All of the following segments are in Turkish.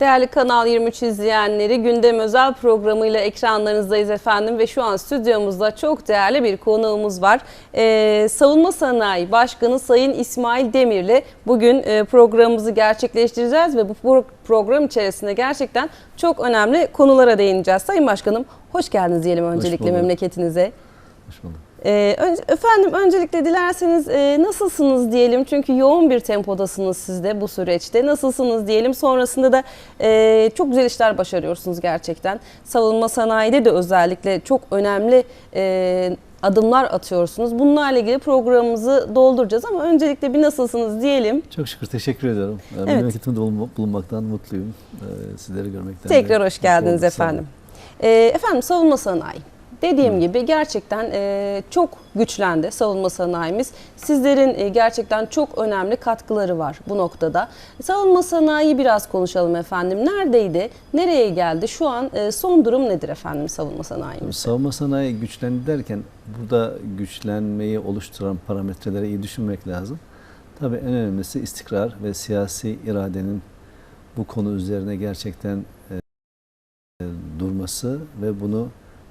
Değerli Kanal 23 izleyenleri gündem özel programıyla ekranlarınızdayız efendim ve şu an stüdyomuzda çok değerli bir konuğumuz var. Ee, Savunma Sanayi Başkanı Sayın İsmail Demir'le bugün e, programımızı gerçekleştireceğiz ve bu pro- program içerisinde gerçekten çok önemli konulara değineceğiz. Sayın Başkanım hoş geldiniz diyelim öncelikle memleketinize. Hoş bulduk. Ee, önce, efendim öncelikle dilerseniz e, nasılsınız diyelim çünkü yoğun bir tempodasınız siz de bu süreçte. Nasılsınız diyelim sonrasında da e, çok güzel işler başarıyorsunuz gerçekten. Savunma sanayide de özellikle çok önemli e, adımlar atıyorsunuz. Bunlarla ilgili programımızı dolduracağız ama öncelikle bir nasılsınız diyelim. Çok şükür teşekkür ediyorum. Ee, Evet. Memleketimde bulunma- bulunmaktan mutluyum. Ee, Sizleri görmekten. Tekrar hoş geldiniz efendim. Ee, efendim savunma sanayi. Dediğim gibi gerçekten e, çok güçlendi savunma sanayimiz. Sizlerin e, gerçekten çok önemli katkıları var bu noktada. Savunma sanayi biraz konuşalım efendim. Neredeydi? Nereye geldi? Şu an e, son durum nedir efendim savunma sanayimiz? Savunma sanayi güçlendi derken burada güçlenmeyi oluşturan parametreleri iyi düşünmek lazım. Tabii en önemlisi istikrar ve siyasi iradenin bu konu üzerine gerçekten e, durması ve bunu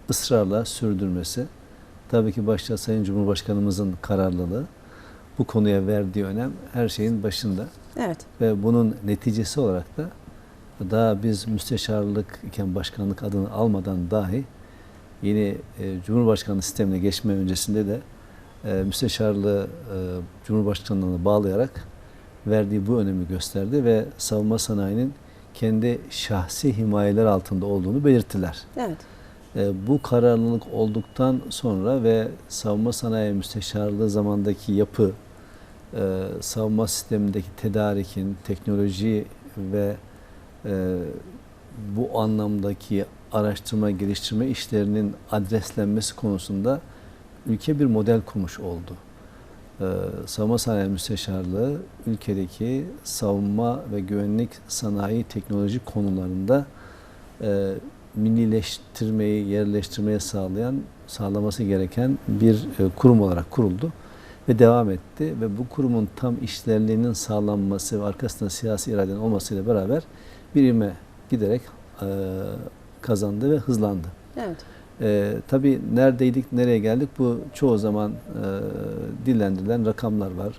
ısrarla sürdürmesi. Tabii ki başta Sayın Cumhurbaşkanımızın kararlılığı, bu konuya verdiği önem her şeyin başında. Evet. Ve bunun neticesi olarak da daha biz müsteşarlık iken başkanlık adını almadan dahi yeni e, Cumhurbaşkanlığı sistemine geçme öncesinde de e, müsteşarlığı e, Cumhurbaşkanlığına bağlayarak verdiği bu önemi gösterdi ve savunma sanayinin kendi şahsi himayeler altında olduğunu belirttiler. Evet. E, bu kararlılık olduktan sonra ve savunma sanayi müsteşarlığı zamandaki yapı, e, savunma sistemindeki tedarikin, teknoloji ve e, bu anlamdaki araştırma geliştirme işlerinin adreslenmesi konusunda ülke bir model kurmuş oldu. E, savunma sanayi müsteşarlığı ülkedeki savunma ve güvenlik sanayi teknoloji konularında e, millileştirmeyi, yerleştirmeyi sağlayan, sağlaması gereken bir e, kurum olarak kuruldu ve devam etti ve bu kurumun tam işlerliğinin sağlanması ve arkasında siyasi iradenin olmasıyla beraber bir ivme giderek e, kazandı ve hızlandı. Evet. E, tabii neredeydik, nereye geldik bu çoğu zaman e, dillendirilen rakamlar var.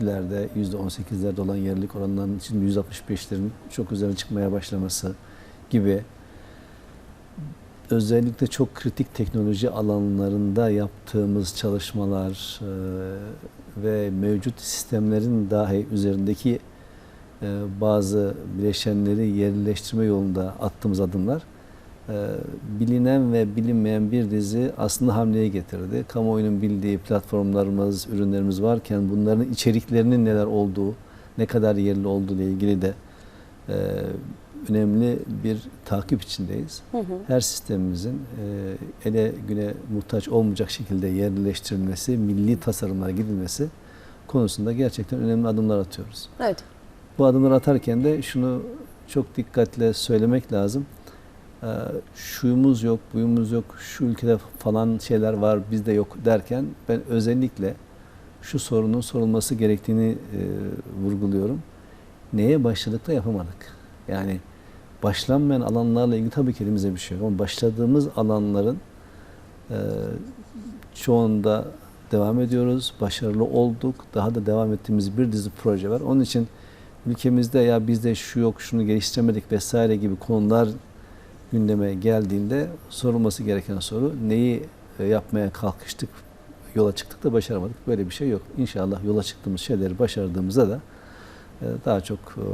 2002'lerde %18'lerde olan yerlilik oranlarının şimdi %65'lerin çok üzerine çıkmaya başlaması gibi özellikle çok kritik teknoloji alanlarında yaptığımız çalışmalar e, ve mevcut sistemlerin dahi üzerindeki e, bazı bileşenleri yerleştirme yolunda attığımız adımlar e, bilinen ve bilinmeyen bir dizi aslında hamleye getirdi. Kamuoyunun bildiği platformlarımız, ürünlerimiz varken bunların içeriklerinin neler olduğu, ne kadar yerli olduğu ile ilgili de önemli bir takip içindeyiz. Hı hı. Her sistemimizin e, ele güne muhtaç olmayacak şekilde yerleştirilmesi, milli tasarımlara gidilmesi konusunda gerçekten önemli adımlar atıyoruz. Evet. Bu adımları atarken de şunu çok dikkatle söylemek lazım. Ee, şuyumuz yok, buyumuz yok, şu ülkede falan şeyler var, bizde yok derken ben özellikle şu sorunun sorulması gerektiğini e, vurguluyorum. Neye başladık da yapamadık. Yani başlanmayan alanlarla ilgili tabii ki elimizde bir şey yok ama başladığımız alanların e, çoğunda devam ediyoruz, başarılı olduk, daha da devam ettiğimiz bir dizi proje var. Onun için ülkemizde ya bizde şu yok, şunu geliştiremedik vesaire gibi konular gündeme geldiğinde sorulması gereken soru neyi e, yapmaya kalkıştık, yola çıktık da başaramadık. Böyle bir şey yok. İnşallah yola çıktığımız şeyleri başardığımızda da e, daha çok e,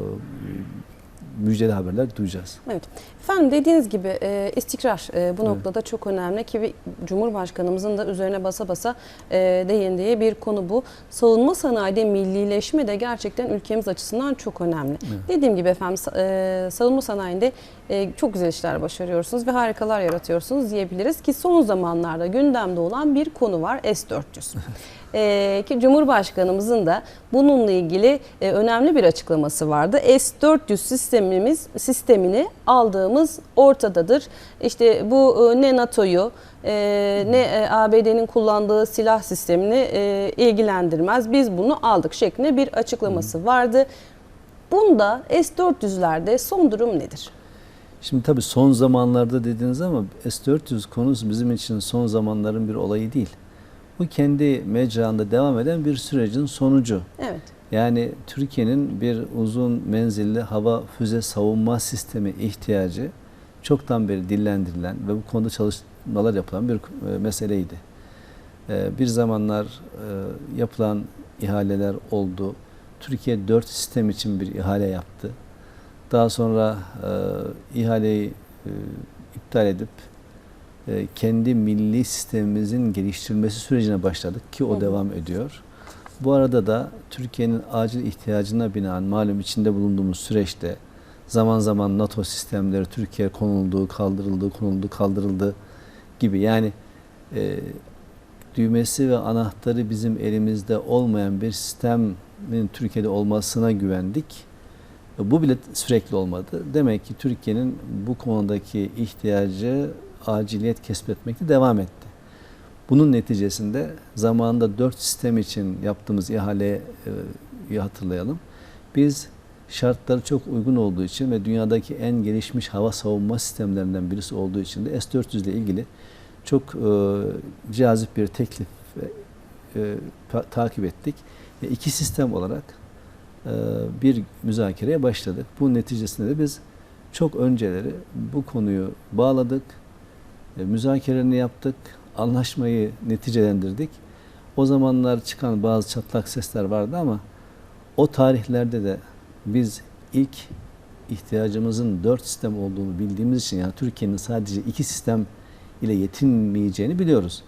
müjdeli haberler duyacağız. Evet. Efendim dediğiniz gibi e, istikrar e, bu Evet. noktada çok önemli ki Cumhurbaşkanımızın da üzerine basa basa e, değindiği bir konu bu. Savunma sanayide millileşme de gerçekten ülkemiz açısından çok önemli. Evet. Dediğim gibi efendim e, savunma sanayinde e, çok güzel işler başarıyorsunuz ve harikalar yaratıyorsunuz diyebiliriz ki son zamanlarda gündemde olan bir konu var S-400. E, ki Cumhurbaşkanımızın da bununla ilgili e, önemli bir açıklaması vardı. S-400 sistemimiz sistemini aldığımız ortadadır. İşte bu e, ne NATO'yu e, ne e, ABD'nin kullandığı silah sistemini e, ilgilendirmez. Biz bunu aldık şeklinde bir açıklaması vardı. Bunda S-400'lerde son durum nedir? Şimdi tabii son zamanlarda dediniz ama S-400 konusu bizim için son zamanların bir olayı değil. Bu kendi mecranda devam eden bir sürecin sonucu. Evet. Yani Türkiye'nin bir uzun menzilli hava füze savunma sistemi ihtiyacı çoktan beri dillendirilen ve bu konuda çalışmalar yapılan bir e, meseleydi. E, Bir zamanlar e, yapılan ihaleler oldu. Türkiye 4 sistem için bir ihale yaptı. Daha sonra ihaleyi iptal edip kendi milli sistemimizin geliştirilmesi sürecine başladık ki o devam ediyor. Bu arada da Türkiye'nin acil ihtiyacına binaen malum içinde bulunduğumuz süreçte zaman zaman NATO sistemleri Türkiye konuldu, kaldırıldı, konuldu, kaldırıldı gibi. Yani e, düğmesi ve anahtarı bizim elimizde olmayan bir sistemin Türkiye'de olmasına güvendik. E, Bu bile sürekli olmadı. Demek ki Türkiye'nin bu konudaki ihtiyacı aciliyet kesbetmekte devam etti. Bunun neticesinde zamanında dört sistem için yaptığımız ihaleyi e, hatırlayalım. Biz şartları çok uygun olduğu için ve dünyadaki en gelişmiş hava savunma sistemlerinden birisi olduğu için de S-400 ile ilgili çok e, cazip bir teklif e, ta- takip ettik. Ve iki sistem olarak e, bir müzakereye başladık. Bu neticesinde de biz çok önceleri bu konuyu bağladık, e, müzakerelerini yaptık, anlaşmayı neticelendirdik. O zamanlar çıkan bazı çatlak sesler vardı ama o tarihlerde de biz ilk ihtiyacımızın dört sistem olduğunu bildiğimiz için yani Türkiye'nin sadece iki sistem ile yetinmeyeceğini biliyoruz.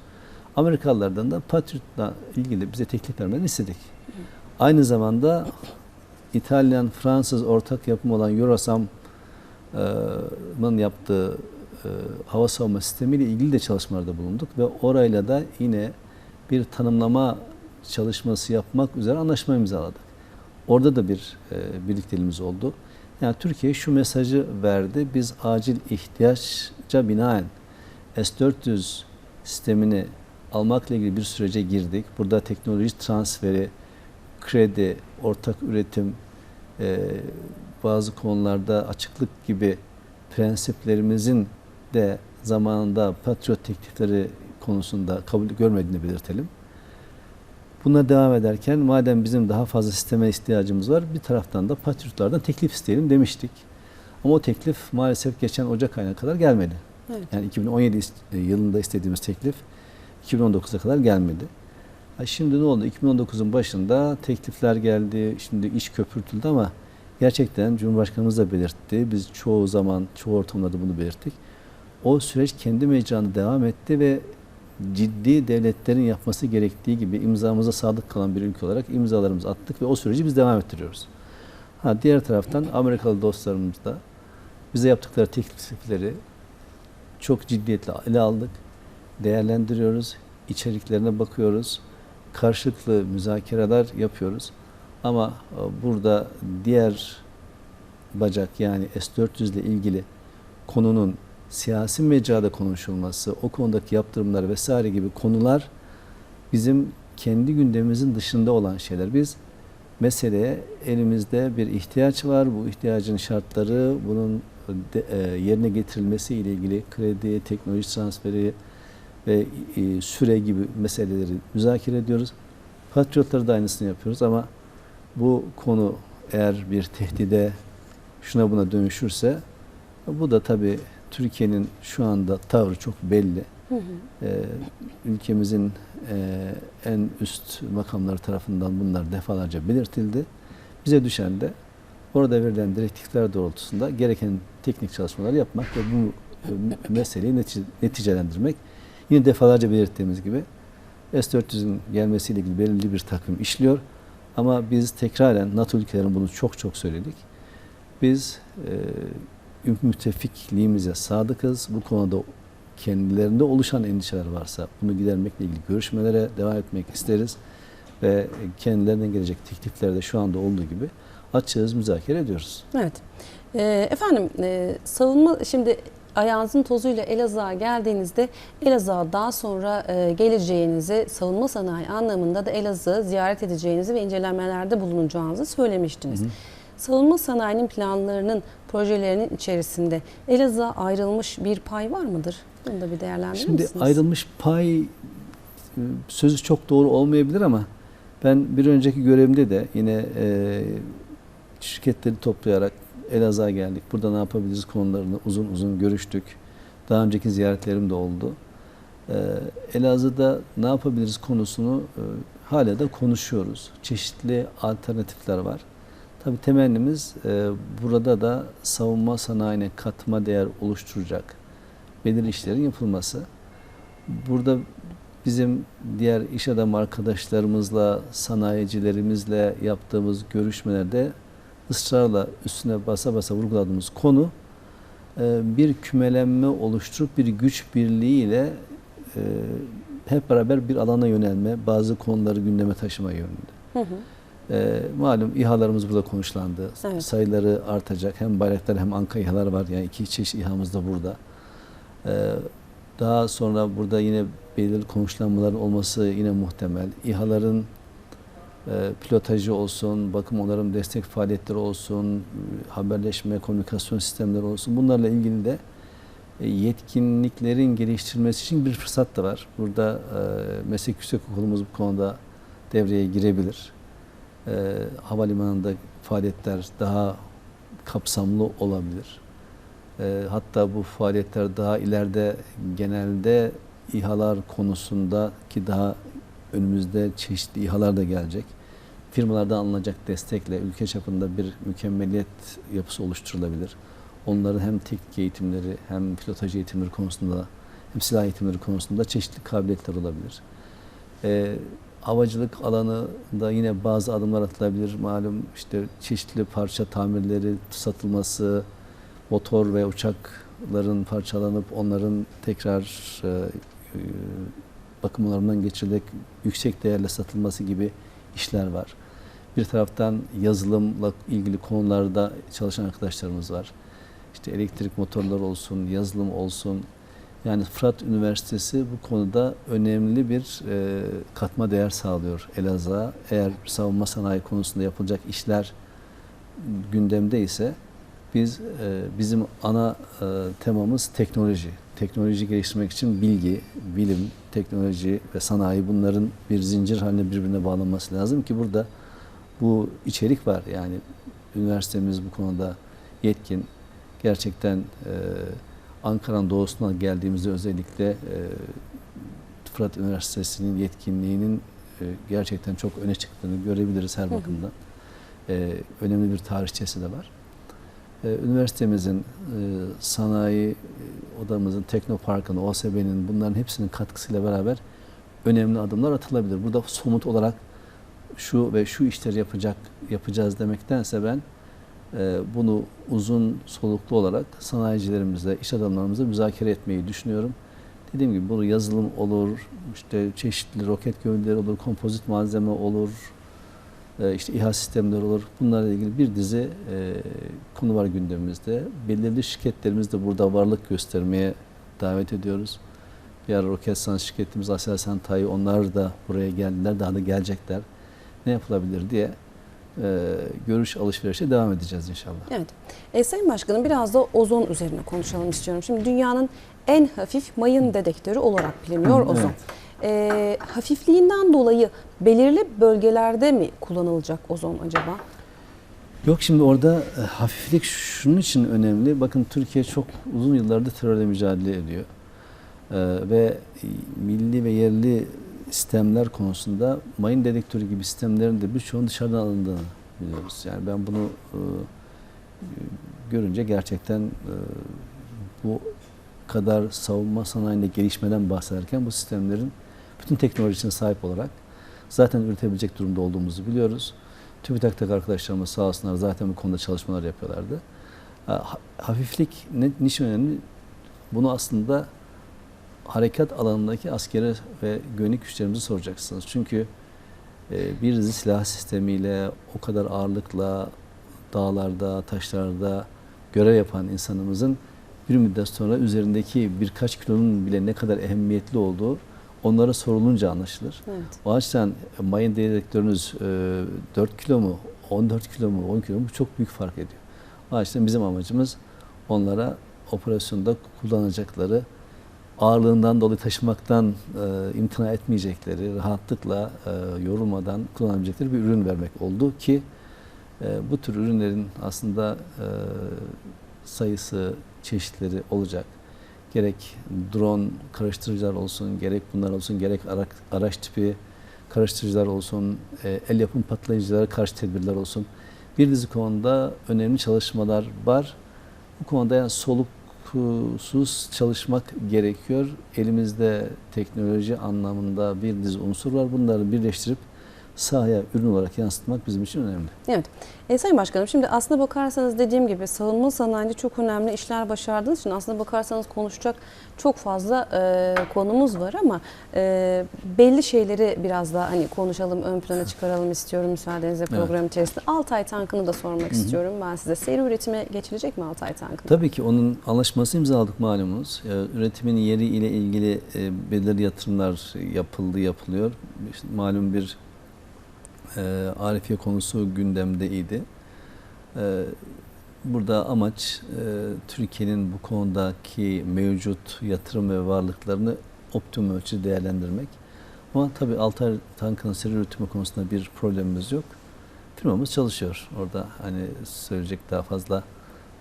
Amerikalılardan da Patriot'la ilgili bize teklif vermelerini istedik. Aynı zamanda İtalyan, Fransız ortak yapım olan Eurosam'ın yaptığı hava savunma sistemiyle ilgili de çalışmalarda bulunduk ve orayla da yine bir tanımlama çalışması yapmak üzere anlaşma imzaladık. Orada da bir e, birlikteliğimiz oldu. Yani Türkiye şu mesajı verdi. Biz acil ihtiyaca binaen S-400 sistemini almakla ilgili bir sürece girdik. Burada teknoloji transferi, kredi, ortak üretim, e, bazı konularda açıklık gibi prensiplerimizin de zamanında Patriot teklifleri konusunda kabul görmediğini belirtelim. Buna devam ederken madem bizim daha fazla sisteme ihtiyacımız var bir taraftan da Patriotlardan teklif isteyelim demiştik. Ama o teklif maalesef geçen Ocak ayına kadar gelmedi. Evet. Yani 2017 ist- e, yılında istediğimiz teklif 2019'a kadar gelmedi. Şimdi ne oldu? 2019'un başında teklifler geldi, şimdi iş köpürtüldü ama gerçekten Cumhurbaşkanımız da belirtti. Biz çoğu zaman, çoğu ortamlarda bunu belirttik. O süreç kendi mecranda devam etti ve ciddi devletlerin yapması gerektiği gibi imzamıza sadık kalan bir ülke olarak imzalarımızı attık ve o süreci biz devam ettiriyoruz. Ha diğer taraftan Amerikalı dostlarımız da bize yaptıkları teklifleri çok ciddiyetle ele aldık, değerlendiriyoruz, içeriklerine bakıyoruz, karşılıklı müzakereler yapıyoruz. Ama e, burada diğer bacak yani S-400 ile ilgili konunun siyasi mecrada konuşulması, o konudaki yaptırımlar vesaire gibi konular bizim kendi gündemimizin dışında olan şeyler. Biz meseleye elimizde bir ihtiyaç var. Bu ihtiyacın şartları, bunun de- e, yerine getirilmesi ile ilgili kredi, teknoloji transferi ve e, süre gibi meseleleri müzakere ediyoruz. Patriotları da aynısını yapıyoruz ama bu konu eğer bir tehdide şuna buna dönüşürse bu da tabii Türkiye'nin şu anda tavrı çok belli. Hı hı. Ee, ülkemizin e, en üst makamları tarafından bunlar defalarca belirtildi. Bize düşen de orada verilen direktifler doğrultusunda gereken teknik çalışmaları yapmak ve bu e, meseleyi netice- neticelendirmek. Yine defalarca belirttiğimiz gibi S-400'ün gelmesiyle ilgili belirli bir takvim işliyor. Ama biz tekraren NATO ülkelerinin bunu çok çok söyledik. Biz e, müttefikliğimize sadıkız. Bu konuda kendilerinde oluşan endişeler varsa bunu gidermekle ilgili görüşmelere devam etmek isteriz. Ve kendilerinden gelecek tekliflerde şu anda olduğu gibi açığız, müzakere ediyoruz. Evet. Ee, efendim e, savunma şimdi ayağınızın tozuyla Elazığ'a geldiğinizde Elazığ'a daha sonra e, geleceğinizi savunma sanayi anlamında da Elazığ'ı ziyaret edeceğinizi ve incelemelerde bulunacağınızı söylemiştiniz. Hı hı. Savunma sanayinin planlarının, projelerinin içerisinde Elazığ'a ayrılmış bir pay var mıdır? Bunu da bir değerlendirir Şimdi misiniz? ayrılmış pay e, sözü çok doğru olmayabilir ama ben bir önceki görevimde de yine e, şirketleri toplayarak Elazığ'a geldik. Burada ne yapabiliriz konularını uzun uzun görüştük. Daha önceki ziyaretlerim de oldu. E, Elazığ'da ne yapabiliriz konusunu e, hala da konuşuyoruz. Çeşitli alternatifler var. Tabii temennimiz e, burada da savunma sanayine katma değer oluşturacak belirli işlerin yapılması. Burada bizim diğer iş adamı arkadaşlarımızla, sanayicilerimizle yaptığımız görüşmelerde ısrarla üstüne basa basa vurguladığımız konu e, bir kümelenme oluşturup bir güç birliğiyle e, hep beraber bir alana yönelme, bazı konuları gündeme taşıma yönünde. Hı hı. E, malum İHA'larımız burada konuşlandı. Evet. Sayıları artacak. Hem Bayraktar hem Anka İHA'lar var. Yani iki çeşit İHA'mız da burada. E, daha sonra burada yine belirli konuşlanmaların olması yine muhtemel. İHA'ların e, pilotajı olsun, bakım onarım destek faaliyetleri olsun, haberleşme, komünikasyon sistemleri olsun. Bunlarla ilgili de e, yetkinliklerin geliştirilmesi için bir fırsat da var. Burada e, meslek yüksek okulumuz bu konuda devreye girebilir. E, havalimanında faaliyetler daha kapsamlı olabilir. E, hatta bu faaliyetler daha ileride genelde İHA'lar konusunda ki daha önümüzde çeşitli İHA'lar da gelecek. Firmalardan alınacak destekle ülke çapında bir mükemmeliyet yapısı oluşturulabilir. Onların hem teknik eğitimleri hem pilotaj eğitimleri konusunda hem silah eğitimleri konusunda çeşitli kabiliyetler olabilir. Ee, havacılık alanında yine bazı adımlar atılabilir. Malum işte çeşitli parça tamirleri satılması, motor ve uçakların parçalanıp onların tekrar e, e, bakımlarından geçirilerek yüksek değerle satılması gibi işler var. Bir taraftan yazılımla ilgili konularda çalışan arkadaşlarımız var. İşte elektrik motorları olsun, yazılım olsun. Yani Fırat Üniversitesi bu konuda önemli bir e, katma değer sağlıyor Elazığ'a. Eğer savunma sanayi konusunda yapılacak işler gündemde ise biz e, bizim ana e, temamız teknoloji. Teknoloji geliştirmek için bilgi, bilim, teknoloji ve sanayi bunların bir zincir haline birbirine bağlanması lazım ki burada bu içerik var. Yani üniversitemiz bu konuda yetkin. Gerçekten e, Ankara'nın doğusuna geldiğimizde özellikle e, Fırat Üniversitesi'nin yetkinliğinin e, gerçekten çok öne çıktığını görebiliriz her bakımdan. E, önemli bir tarihçesi de var. E, üniversitemizin, e, sanayi e, odamızın, teknoparkın, OSB'nin bunların hepsinin katkısıyla beraber önemli adımlar atılabilir. Burada somut olarak şu ve şu işleri yapacak yapacağız demektense ben bunu uzun soluklu olarak sanayicilerimizle, iş adamlarımızla müzakere etmeyi düşünüyorum. Dediğim gibi bu yazılım olur, işte çeşitli roket gövdeleri olur, kompozit malzeme olur, e, işte İHA sistemleri olur. Bunlarla ilgili bir dizi e, konu var gündemimizde. Belirli şirketlerimiz de burada varlık göstermeye davet ediyoruz. Bir ara Roketsan şirketimiz Aselsan Tayi onlar da buraya geldiler, daha da gelecekler. Ne yapılabilir diye e, görüş alışverişe devam edeceğiz inşallah. Evet. E, Sayın Başkanım biraz da ozon üzerine konuşalım istiyorum. Şimdi dünyanın en hafif mayın dedektörü olarak biliniyor ozon. evet. E, hafifliğinden dolayı belirli bölgelerde mi kullanılacak ozon acaba? Yok şimdi orada e, hafiflik şunun için önemli. Bakın Türkiye çok uzun yıllardır terörle mücadele ediyor. E, ve milli ve yerli sistemler konusunda mayın dedektörü gibi sistemlerin de birçoğunun dışarıdan alındığını biliyoruz. Yani ben bunu e, görünce gerçekten e, bu kadar savunma sanayinde gelişmeden bahsederken bu sistemlerin bütün teknolojisine sahip olarak zaten üretebilecek durumda olduğumuzu biliyoruz. TÜBİTAK'taki arkadaşlarımız sağ olsunlar zaten bu konuda çalışmalar yapıyorlardı. Ha- Hafiflik ne, niçin önemli? Bunu aslında harekat alanındaki askeri ve güvenlik güçlerimizi soracaksınız. Çünkü e, bir silah sistemiyle o kadar ağırlıkla dağlarda, taşlarda görev yapan insanımızın bir müddet sonra üzerindeki birkaç kilonun bile ne kadar ehemmiyetli olduğu onlara sorulunca anlaşılır. Evet. O açıdan mayın dedektörünüz e, 4 kilo mu, 14 kilo mu 10 kilo mu çok büyük fark ediyor. O açıdan bizim amacımız onlara operasyonda kullanacakları ağırlığından dolayı taşımaktan e, imtina etmeyecekleri, rahatlıkla e, yorulmadan kullanabilecekleri bir ürün vermek oldu ki e, bu tür ürünlerin aslında e, sayısı, çeşitleri olacak. Gerek drone karıştırıcılar olsun, gerek bunlar olsun, gerek ara, araç tipi karıştırıcılar olsun, e, el yapım patlayıcılara karşı tedbirler olsun. Bir dizi konuda önemli çalışmalar var. Bu konuda yani soluksuz çalışmak gerekiyor. Elimizde teknoloji anlamında bir dizi unsur var. Bunları birleştirip sahaya ürün olarak yansıtmak bizim için önemli. Evet. E, Sayın Başkanım şimdi aslına bakarsanız dediğim gibi savunma sanayinde çok önemli işler başardığınız için aslına bakarsanız konuşacak çok fazla e, konumuz var ama e, belli şeyleri biraz daha hani konuşalım, ön plana çıkaralım istiyorum müsaadenizle program içerisinde. Altay tankını da sormak Hı hı. istiyorum ben size. Seri üretime geçilecek mi Altay tankı? Tabii ki onun anlaşması imzaladık malumunuz. Ee, Üretimin yeri ile ilgili e, belirli yatırımlar yapıldı, yapılıyor. İşte malum bir e, Arifiye konusu gündemdeydi. E, burada amaç e, Türkiye'nin bu konudaki mevcut yatırım ve varlıklarını optimum ölçüde değerlendirmek. Ama tabii Altay tankının seri üretimi konusunda bir problemimiz yok. Firmamız çalışıyor. Orada hani söyleyecek daha fazla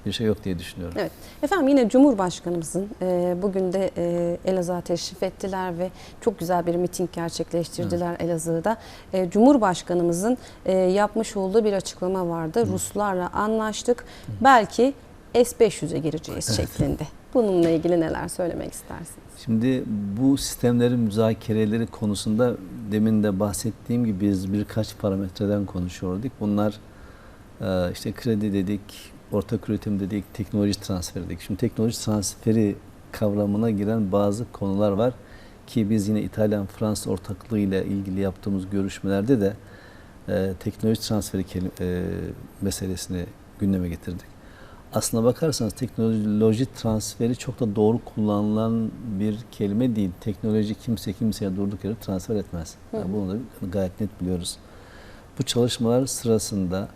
bir şey yok diye düşünüyorum. Evet. Efendim yine Cumhurbaşkanımızın e, bugün de e, Elazığ'a teşrif ettiler ve çok güzel bir miting gerçekleştirdiler Elazığ'da. E, Cumhurbaşkanımızın e, yapmış olduğu bir açıklama vardı. Ruslarla anlaştık. Belki S-500'e gireceğiz şeklinde. Bununla ilgili neler söylemek istersiniz? Şimdi bu sistemlerin müzakereleri konusunda demin de bahsettiğim gibi biz birkaç parametreden konuşuyorduk. Bunlar e, işte kredi dedik, ortak üretim dedik, teknoloji transferi dedik. Şimdi teknoloji transferi kavramına giren bazı konular var ki biz yine İtalyan-Fransız ortaklığı ile ilgili yaptığımız görüşmelerde de e, teknoloji transferi e, meselesini gündeme getirdik. Aslına bakarsanız teknoloji transferi çok da doğru kullanılan bir kelime değil. Teknoloji kimse kimseye durduk yere transfer etmez. Yani bunu da gayet net biliyoruz. Bu çalışmalar sırasında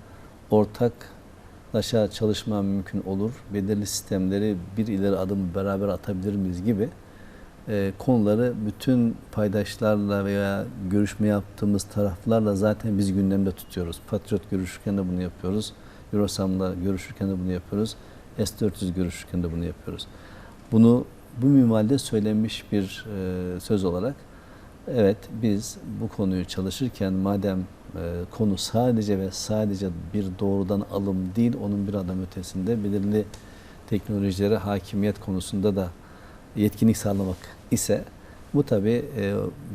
ortaklaşa çalışma mümkün olur. Belirli sistemleri bir ileri adım beraber atabilir miyiz gibi e, konuları bütün paydaşlarla veya görüşme yaptığımız taraflarla zaten biz gündemde tutuyoruz. Patriot görüşürken de bunu yapıyoruz. Eurosam'la görüşürken de bunu yapıyoruz. S-400 görüşürken de bunu yapıyoruz. Bunu bu minvalde söylenmiş bir e, söz olarak evet biz bu konuyu çalışırken madem konu sadece ve sadece bir doğrudan alım değil onun bir adım ötesinde belirli teknolojilere hakimiyet konusunda da yetkinlik sağlamak ise bu tabi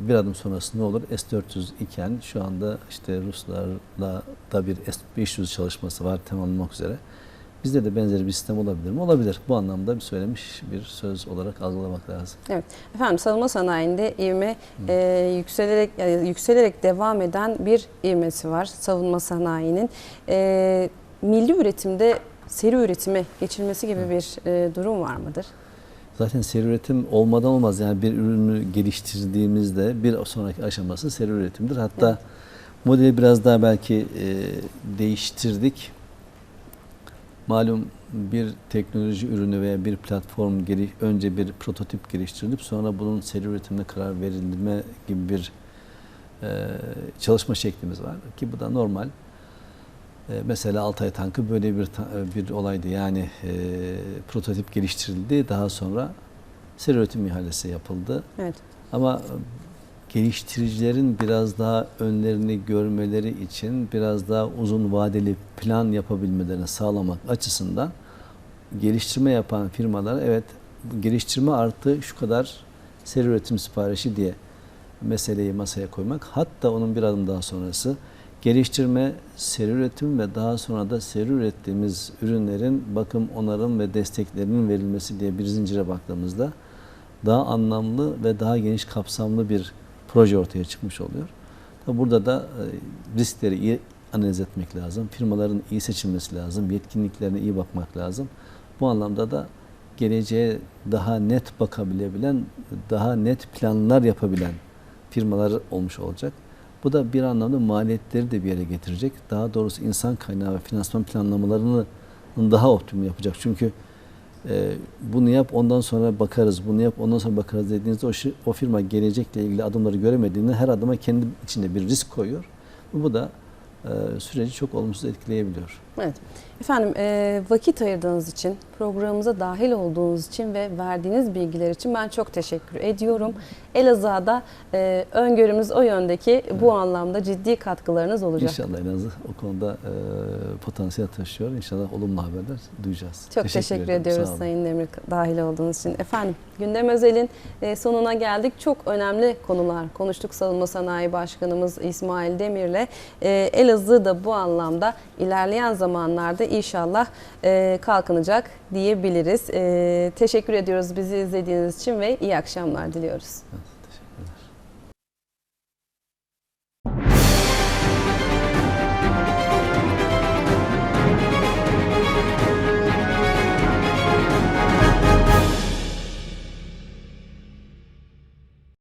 bir adım sonrası ne olur? S-400 iken şu anda işte Ruslarla da bir S-500 çalışması var tamamlamak üzere. Bizde de benzeri bir sistem olabilir mi? Olabilir. Bu anlamda bir söylemiş bir söz olarak algılamak lazım. Evet. Efendim savunma sanayinde ivme e, yükselerek yani yükselerek devam eden bir ivmesi var savunma sanayinin. E, milli üretimde seri üretime geçilmesi gibi bir e, durum var mıdır? Zaten seri üretim olmadan olmaz. Yani bir ürünü geliştirdiğimizde bir sonraki aşaması seri üretimdir. Hatta Evet. modeli biraz daha belki e, değiştirdik. Malum bir teknoloji ürünü veya bir platform geri, önce bir prototip geliştirilip sonra bunun seri üretimine karar verilme gibi bir e, çalışma şeklimiz var ki bu da normal. E, mesela Altay tankı böyle bir ta- bir olaydı. Yani e, prototip geliştirildi, daha sonra seri üretim ihalesi yapıldı. Evet. Ama geliştiricilerin biraz daha önlerini görmeleri için biraz daha uzun vadeli plan yapabilmelerini sağlamak açısından geliştirme yapan firmalara evet geliştirme artı şu kadar seri üretim siparişi diye meseleyi masaya koymak. Hatta onun bir adım daha sonrası geliştirme, seri üretim ve daha sonra da seri ürettiğimiz ürünlerin bakım, onarım ve desteklerinin verilmesi diye bir zincire baktığımızda daha anlamlı ve daha geniş kapsamlı bir proje ortaya çıkmış oluyor. Burada da e, riskleri iyi analiz etmek lazım. Firmaların iyi seçilmesi lazım. Yetkinliklerine iyi bakmak lazım. Bu anlamda da geleceğe daha net bakabilebilen, daha net planlar yapabilen firmalar olmuş olacak. Bu da bir anlamda maliyetleri de bir yere getirecek. Daha doğrusu insan kaynağı ve finansman planlamalarını daha optimum yapacak. Çünkü e, bunu yap ondan sonra bakarız, bunu yap ondan sonra bakarız dediğinizde o, o firma gelecekle ilgili adımları göremediğinde her adıma kendi içinde bir risk koyuyor. Bu da e, süreci çok olumsuz etkileyebiliyor. Evet. Efendim e, vakit ayırdığınız için, programımıza dahil olduğunuz için ve verdiğiniz bilgiler için ben çok teşekkür ediyorum. Elazığ'a e, öngörümüz o yöndeki bu anlamda ciddi katkılarınız olacak. İnşallah Elazığ o konuda e, potansiyel taşıyor. İnşallah olumlu haberler duyacağız. Çok teşekkür, ediyorum. ediyoruz. Sayın Demir dahil olduğunuz için. Efendim Gündem Özel'in e, sonuna geldik. Çok önemli konular konuştuk. Savunma Sanayi Başkanımız İsmail Demir'le. E, Elazığ da bu anlamda ilerleyen zamanlarda inşallah e, kalkınacak diyebiliriz. E, teşekkür ediyoruz bizi izlediğiniz için ve iyi akşamlar diliyoruz. Evet.